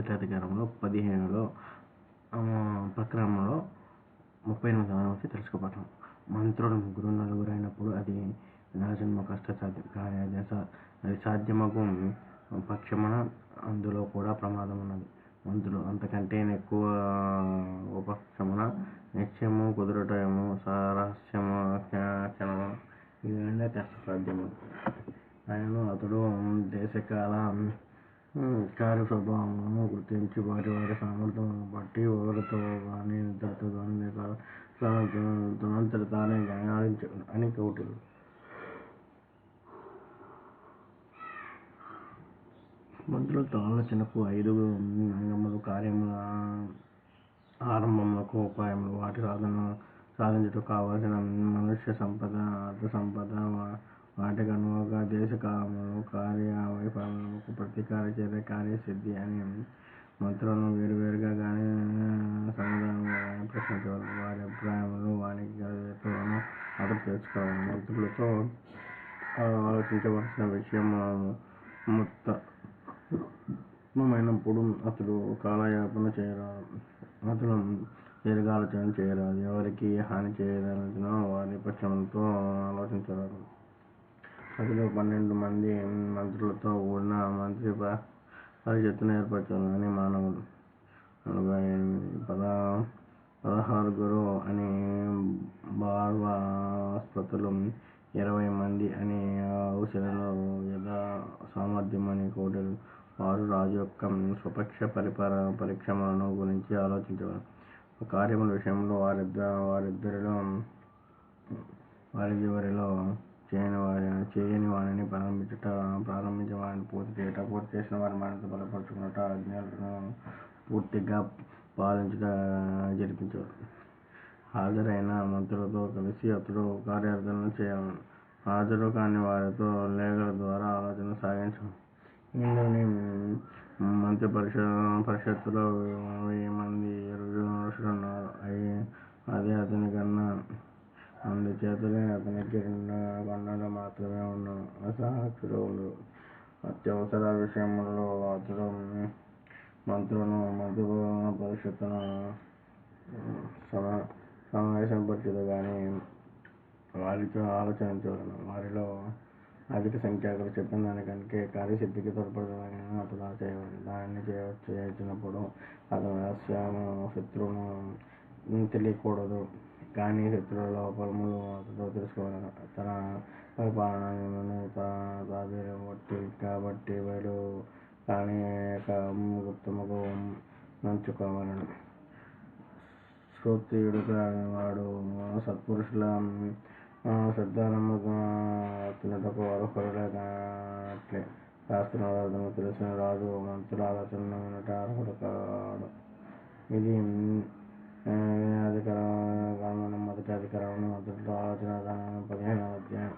మొదటి అధికారంలో పదిహేనులో ప్రక్రమంలో ముప్పై ఎనిమిది నుంచి తెలుసుకోబడతాం మంత్రులు ముగ్గురు నలుగురు అయినప్పుడు అది నరజన్మ కష్టసాధ్యం కానీ అది అసా అది సాధ్యమగు పక్షమున అందులో కూడా ప్రమాదం ఉన్నది. మంత్రులు అంతకంటే ఎక్కువ ఉపక్షమున నిత్యము కుదురుటము సారస్యము క్షణము ఇవన్నీ కష్టసాధ్యము ఆయనను అతడు దేశకాల కార్యస్వభావమును గుర్తించి వారి వారి సామర్థ్యం బట్టి ఒకరితో కానీ ఇద్దరితో కానీ లేక తనంతట తానే అని కౌటిల్యుడు మంత్రులతో ఆలోచనకు ఐదు అంగములు కార్యముల ఆరంభములకు ఉపాయములు వాటి సాధన సాధించుటకు కావలసిన మనుష్య సంపద అర్థ సంపద వాటికి అనువుగా దేశ కాలములు కార్య ప్రతీకార చర్య కార్యసిద్ధి అని మంత్రులను వేరువేరుగా కానీ సముదాయంగా కానీ ప్రశ్నించవలెను వారి అభిప్రాయములు వానికి గల హేతువులను అతడు మంత్రులతో ఆలోచించవలసిన విషయం మొత్తమైనప్పుడు అతడు కాలయాపన చేయరాదు అతడు దీర్ఘాలోచన చేయరాదు ఎవరికి హాని చేయదలచినో వారి పక్షంతో ఆలోచించరాదు అతడు పన్నెండు మంది మంత్రులతో కూడిన మంత్రి పరిషత్తును ఏర్పరచును అని మానవుడు నలభై పదహారు పద పదహారుగురు అని భార్గవాస్పతులు ఇరవై మంది అని ఔషధులు యథా సామర్థ్యమని కౌటిల్యుడు వారు రాజు యొక్క స్వపక్ష పరిపర పరీక్షములను గురించి ఆలోచించవలెను కార్యముల విషయంలో వారిద్ద వారిద్దరిలో వారిరువరిలో చేయని వానిని ప్రారంభించుట ప్రారంభించిన వానిని పూర్తి చేయుట పూర్తి చేసిన వాని మరింత బలపరచుకొనుట ఆజ్ఞలను పూర్తిగా పాలించుట జరిపించారు హాజరైన మంత్రులతో కలిసి అతడు కార్యాచరణ చేయవలెను హాజరు కాని వారితో లేఖల ద్వారా ఆలోచన సాగించవలెను ఇంద్రుని మంత్రి పరిషత్తులో వెయ్యి మంది ఋషులున్నారు అది అతనికన్నా అందుచేతనే అతనికి రెండు కొండలు మాత్రమే ఉండును అసహాయుడు అత్యవసర విషయములలో అతడు మంత్రులను మంత్రి పరిషత్తును సమావేశపరచును గాని వారితో ఆలోచించవలెను. వారిలో అధిక సంఖ్యాకులు చెప్పిన దానికంటే కార్యసిద్ధికి తోడ్పడునని అతడు చేయవలెను. దానిని చేయుచున్నప్పుడు అతని రహస్యము శత్రువును తెలియకూడదు. కానీ శత్రువుల లోపములు అతడు తెలుసుకోవలెను తన పరిపాలనను తన తాబేలును బట్టి కాబట్టి బయలు కాని యొక్క గుప్తముగా నుంచుకొనవలెను శ్రోత్రియుడు వాడు సత్పురుషుల శ్రద్ధనమ్ముకొనుటకు అర్హుడే కానట్లే శాస్త్రార్థము తెలిసిన రాజు మంత్రుల ఆలోచన వినుట అర్హుడు కాడు. ఇది వినయాధికారము మొదటి అధికారము మంత్రులతో ఆలోచన పదిహేనవ అధ్యాయం